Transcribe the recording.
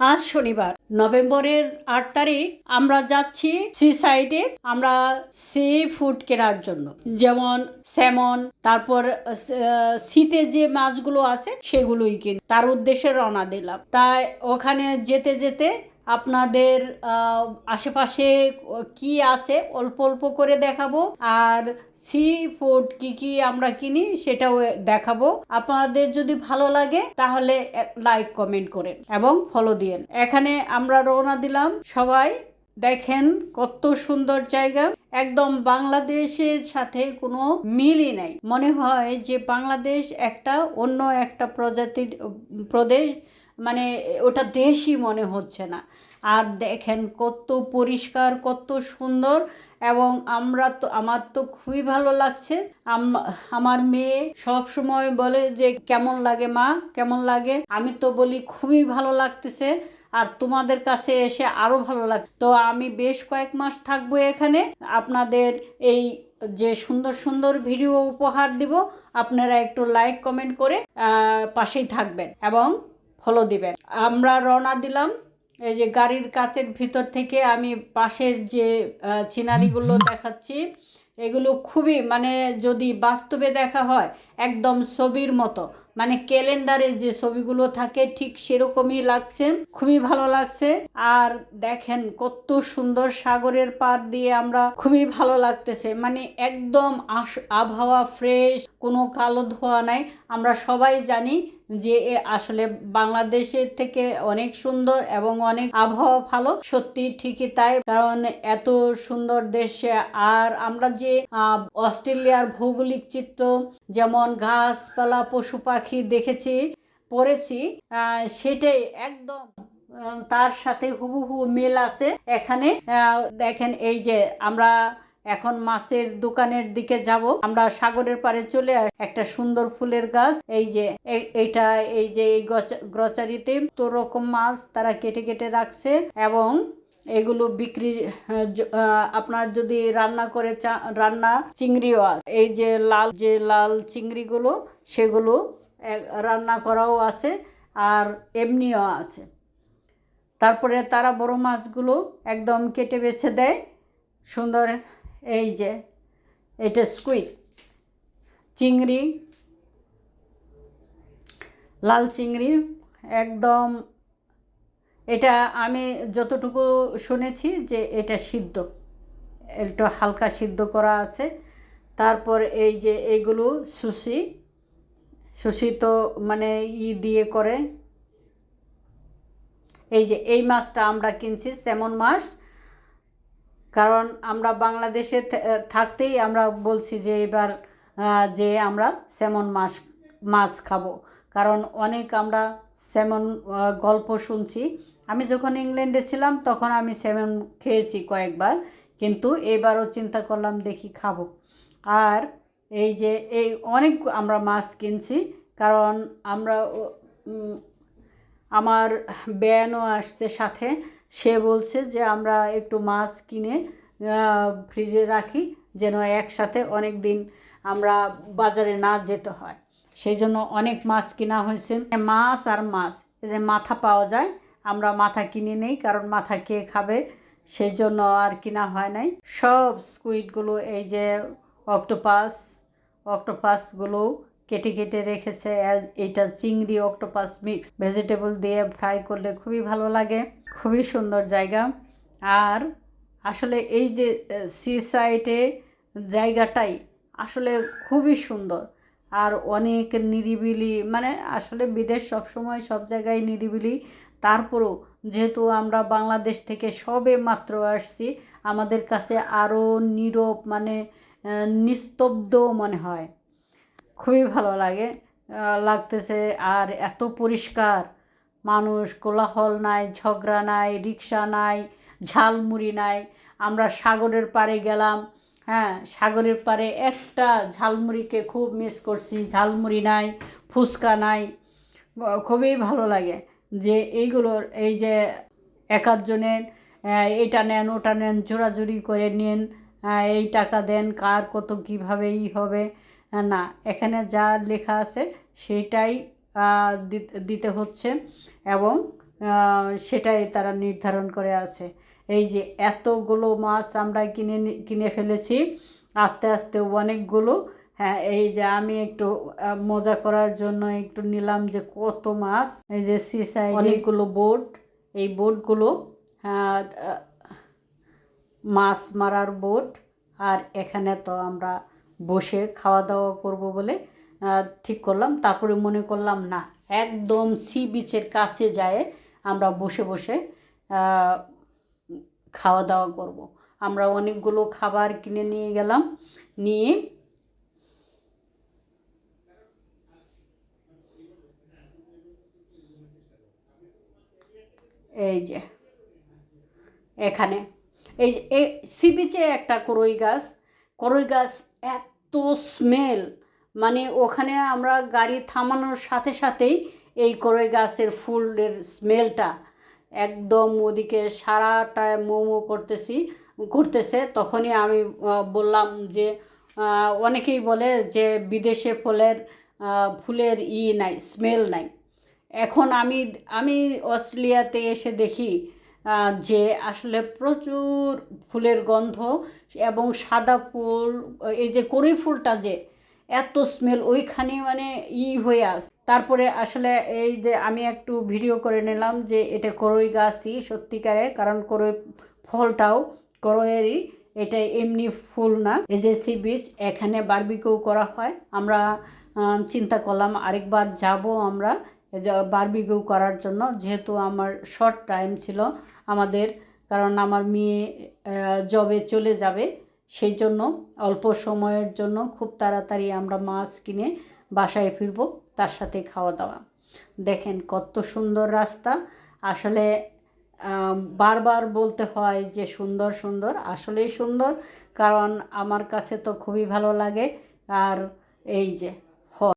আজ শনিবার, নভেম্বরের আট তারিখ আমরা যাচ্ছি সি সাইডে আমরা সি ফুড কেনার জন্য। যেমন স্যামন তারপর শীতে যে মাছগুলো আছে সেগুলোই কিনি, তার উদ্দেশ্যে রওনা দিলাম। তাই ওখানে যেতে যেতে আপনাদের আশেপাশে কি আছে? অল্প অল্প করে দেখাবো। আর সি ফুড কি কি আমরা কিনি সেটাও দেখাবো। আপনাদের যদি ভালো লাগে তাহলে লাইক, কমেন্ট করেন এবং ফলো দিয়েন। এখানে আমরা রওনা দিলাম সবাই। দেখেন কত সুন্দর জায়গা। একদম বাংলাদেশের সাথে কোনো মিলই নাই। মনে হয় যে বাংলাদেশ একটা অন্য একটা প্রজাতির প্রদেশ মানে ওটা দেশই মনে হচ্ছে না। আর দেখেন কত পরিষ্কার, কত সুন্দর এবং আমরা তো, আমার তো খুবই ভালো লাগছে। আম- আমার মেয়ে সব সময় বলে যে, কেমন লাগে মা? কেমন লাগে? আমি তো বলি, খুবই ভালো লাগতেছে আর তোমাদের কাছে এসে আরও ভালো লাগ তো আমি বেশ কয়েক মাস থাকব এখানে। আপনাদের এই যে সুন্দর সুন্দর ভিডিও উপহার দিব, আপনারা একটু লাইক কমেন্ট করে পাশেই থাকবেন। এবং ফলো দিবেন। আমরা রওনা দিলাম, এই যে গাড়ির কাচের ভিতর থেকে আমি পাশের যে সিনারিগুলো দেখাচ্ছি, এগুলো খুবই মানে যদি বাস্তবে দেখা হয়, একদম ছবির মতো মানে ক্যালেন্ডারে যে ছবিগুলো থাকে ঠিক সেরকমই লাগছে, খুবই ভালো লাগছে। আর দেখেন কত সুন্দর সাগরের পার দিয়ে আমরা খুবই ভালো লাগতেছে মানে একদম আবহাওয়া ফ্রেশ, কোনো কালো ধোয়া নাই, আমরা সবাই জানি যে আসলে বাংলাদেশের থেকে অনেক সুন্দর এবং অনেক আবহাওয়া ভালো, সত্যি ঠিকই তাই। কারণ এত সুন্দর দেশে আর আমরা যে অস্ট্রেলিয়ার ভৌগোলিক চিত্র যেমন গাছপালা, পশু পাখি দেখেছি, পড়েছি সেটাই একদম তার সাথে হুবহু মিল আছে। এখানে দেখেন এই যে আমরা এখন মাছের দোকানের দিকে যাব। আমরা সাগরের পাড়ে চলে একটা সুন্দর ফুলের গাছ। এই যে এইটা এই যে এই গ্রচারিতে তো রকম মাছ তারা কেটে কেটে রাখছে এবং এগুলো বিক্রি আহ, আপনার যদি রান্না করে রান্না চিংড়িও আছে এই যে লাল যে লাল চিংড়িগুলো সেগুলো রান্না করাও আছে আর এমনিও আছে। তারপরে তারা বড় মাছগুলো একদম কেটে বেছে দেয়। সুন্দর এই যে, এটা স্কুইড চিংড়ি, লাল চিংড়ি, একদম, এটা আমি যতটুকু শুনেছি যে এটা সিদ্ধ, একটু হালকা সিদ্ধ করা আছে। তারপর এই যে এইগুলো সুশি সুশি তো মানে ই দিয়ে করে। এই যে এই মাছটা আমরা কিনছি, সেমন মাছ কারণ আমরা বাংলাদেশে থাকতেই আমরা বলছি যে এবার যে আমরা স্যামন মাছ মাছ খাব। কারণ অনেক আমরা স্যামন গল্প শুনছি। আমি যখন ইংল্যান্ডে ছিলাম তখন আমি স্যামন খেয়েছি কয়েকবার, কিন্তু এবারও চিন্তা করলাম দেখি খাব। আর এই যে, এই অনেক আমরা মাছ কিনছি, কারণ আমরা আমার ব্যানও আসছে সাথে। সে বলছে যে, আমরা একটু মাছ কিনে ফ্রিজে রাখি যেন একসাথে অনেক দিন আমরা বাজারে না যেতে হয়। সেই জন্য অনেক মাছ কিনা হয়েছে। মাছ আর মাছ যে মাথা পাওয়া যায়, আমরা মাথা কিনে নেই কারণ মাথা কে খাবে, সেই জন্য আর কিনা হয় নাই। সব স্কুইডগুলো এই যে অক্টোপাস অক্টোপাসগুলো কেটে কেটে রেখেছে এটা চিংড়ি, অক্টোপাস মিক্স ভেজিটেবল দিয়ে ফ্রাই করলে খুবই ভালো লাগে, খুবই সুন্দর জায়গা। আর আসলে এই যে সি সাইডে জায়গাটাই আসলে খুবই সুন্দর। আর অনেক নিরিবিলি মানে আসলে বিদেশ সবসময় সব জায়গায় নিরিবিলি। তারপরও যেহেতু আমরা বাংলাদেশ থেকে সবে মাত্র আসছি, আমাদের কাছে আরও নীরব মানে নিস্তব্ধ মনে হয়। খুবই ভালো লাগে। লাগতেছে আর এত পরিষ্কার। মানুষ কোলাহল নাই, ঝগড়া নাই রিক্সা নাই, ঝালমুড়ি নাই। আমরা সাগরের পাড়ে গেলাম হ্যাঁ সাগরের পাড়ে একটা ঝালমুড়িকে খুব মিস করছি। ঝালমুড়ি নাই, ফুচকা নাই। খুবই ভালো লাগে যে এইগুলোর, এই যে আধজনের এটা নেন, ওটা নেন জোরাজুরি করে নিন এই টাকা দেন, কার কত কীভাবে ই হবে। না এখানে যা লেখা আছে সেটাই দিত- হচ্ছে এবং সেটাই তারা নির্ধারণ করে আছে। এই যে এতগুলো মাছ আমরা কিনে কিনে ফেলেছি আস্তে আস্তে অনেকগুলো হ্যাঁ এই যে আমি একটু মজা করার জন্য একটু নিলাম যে কত মাছ এই যে সিসাই অনেকগুলো বোট এই বোটগুলো আহ, মাছ মারার বোট আর এখানে তো আমরা বসে খাওয়া দাওয়া করব বলে ঠিক করলাম তারপরে মনে করলাম, না, একদম সি বিচের কাছে যায় আমরা বসে বসে খাওয়া দাওয়া করব। আমরা অনেকগুলো খাবার কিনে নিয়ে গেলাম নিয়ে এই যে, এখানে, এই যে সি বিচে একটা করই গাছ করই গাছ এত স্মেল মানে ওখানে আমরা গাড়ি থামানোর সাথে সাথেই এই করই গাছের ফুলের স্মেলটা একদম ওদিকে সারাটা মোমো করতেছি, করতেছে। তখনই আমি বললাম যে অনেকেই বলে যে বিদেশে ফুলের ফুলের ই নাই স্মেল নাই। এখন আমি আমি অস্ট্রেলিয়াতে এসে দেখি যে আসলে প্রচুর ফুলের গন্ধ এবং সাদা ফুল, এই যে কড়ি ফুলটা যে এত স্মেল ওইখানে মানে ই হয়ে আস। তারপরে আসলে এই যে আমি একটু ভিডিও করে নিলাম যে এটা করই গাছই সত্যিকারে, কারণ করই ফলটাও করয়েরই এটা এমনি ফুল না। এই যে সি বিচ এখানে বারবিকিউ করা হয়। আমরা চিন্তা করলাম আরেকবার যাব আমরা। বারবিকিউ করার জন্য, যেহেতু আমার শর্ট টাইম ছিল আমাদের, কারণ আমার মেয়ে জবে চলে যাবে, সেই জন্য অল্প সময়ের জন্য খুব তাড়াতাড়ি আমরা মাছ কিনে বাসায় ফিরবো, তার সাথে খাওয়া দাওয়া। দেখেন কত সুন্দর রাস্তা। আসলে বারবার বলতে হয় যে সুন্দর সুন্দর, আসলেই সুন্দর, কারণ আমার কাছে তো খুবই ভালো লাগে। আর এই যে